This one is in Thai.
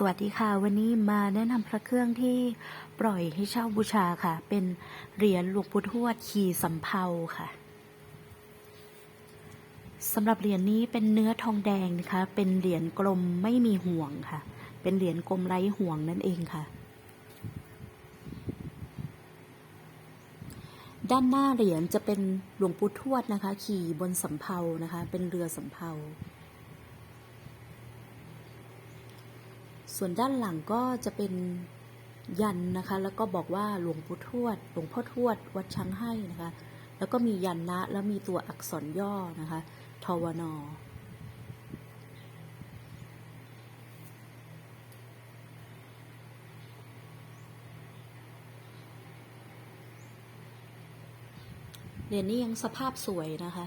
สวัสดีค่ะ วันนี้มาแนะนำพระเครื่องที่ปล่อยให้เช่าบูชาค่ะ เป็นเหรียญหลวงปู่ทวดขี่สำเภาค่ะสำหรับเหรียญนี้เป็นเนื้อทองแดงนะคะ เป็นเหรียญกลมไม่มีห่วงค่ะ เป็นเหรียญกลมไร้ห่วงนั่นเองค่ะ ด้านหน้าเหรียญจะเป็นหลวงปู่ทวดนะคะ ขี่บนสำเภานะคะ เป็นเรือสำเภา ส่วนด้านหลังก็จะเป็นยันนะคะ แล้วก็บอกว่าหลวงปู่ทวด หลวงพ่อทวด วัดช้างให้นะคะ แล้วก็มียันนะแล้วมีตัวอักษรย่อนะคะทวนอเรียญนี้ยังสภาพสวยนะคะ